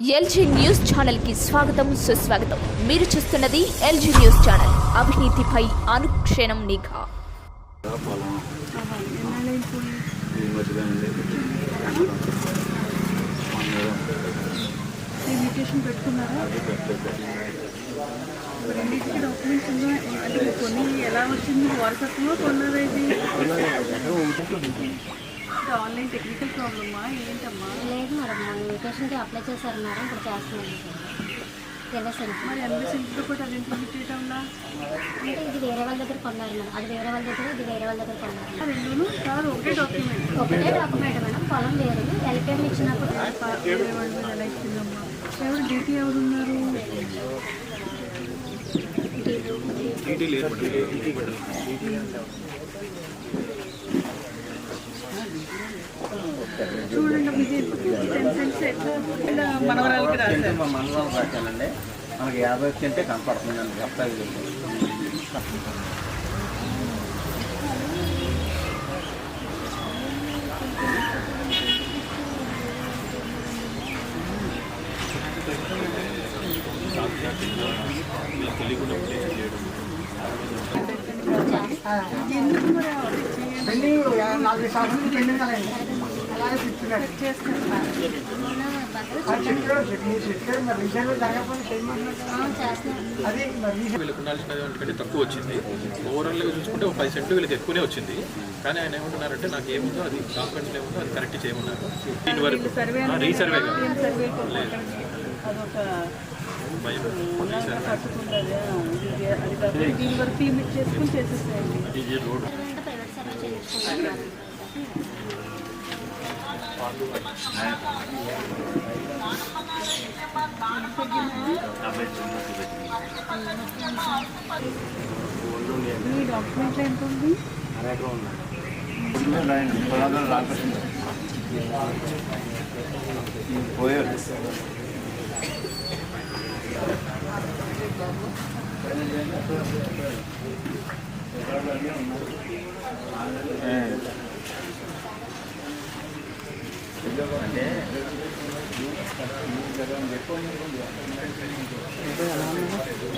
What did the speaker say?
LG news ఛానల్కి స్వాగతం సుస్వాగతం. మీరు చూస్తున్నది ఎల్జీ న్యూస్ ఛానల్. అవినీతిపై అనుక్షణం నిఘా. రెండింటికి డాక్యుమెంట్స్ ఉన్నాయి అంటే కొన్ని ఎలా వచ్చింది? వాట్సాప్లో కొన్నారా ఇది? ఆన్లైన్ టెక్నికల్ ప్రాబ్లమా? ఏంటమ్మా? లేదు మేడం మన ఇన్విటేషన్కి అప్లై చేశారు మేడం ఇప్పుడు చేస్తున్నాను తెలిసింది మరి సెంట్లో కూడా అది లిమిట్ చేయడంలా అంటే ఇది వేరే వాళ్ళ దగ్గర కొన్నారు మేడం. అది వేరే వాళ్ళ దగ్గర ఇది వేరే వాళ్ళ దగ్గర కొన్నారు. రెండును? కాదు ఒకే డాక్యుమెంట్ ఒకటే డాక్యుమెంట్ మేడం పొలం వేరు ఎల్పిఎం ఇచ్చినప్పుడు వేరే వాళ్ళ మీద ఎలా ఇచ్చిందమ్మా? ఎవరు డ్యూటీ ఎవరు ఉన్నారు ఇది మా మండలం రాశానండి మనకి యాభై సెంటే కనపడుతుందండి చెప్తాను మరి అది చేయాలి? చేస్తారు చేస్తున్నాం వీళ్ళకి ఉండాల్సిన కంటే తక్కువ వచ్చింది ఓవరాల్గా చూసుకుంటే ఒక పది సెంట్లు వీళ్ళకి ఎక్కువనే వచ్చింది. కానీ ఆయన ఏమంటున్నారంటే నాకు ఏముందో అది డాక్యుమెంట్స్ ఏముందో అది కరెక్ట్ చేయమన్నారు. దీని వరకు రీసర్వే. దీని వరకు చేసుకుని చేసేస్తాయండి మీ డాక్యుమెంట్లో ఎంత ఉంది పోయారు 本当に。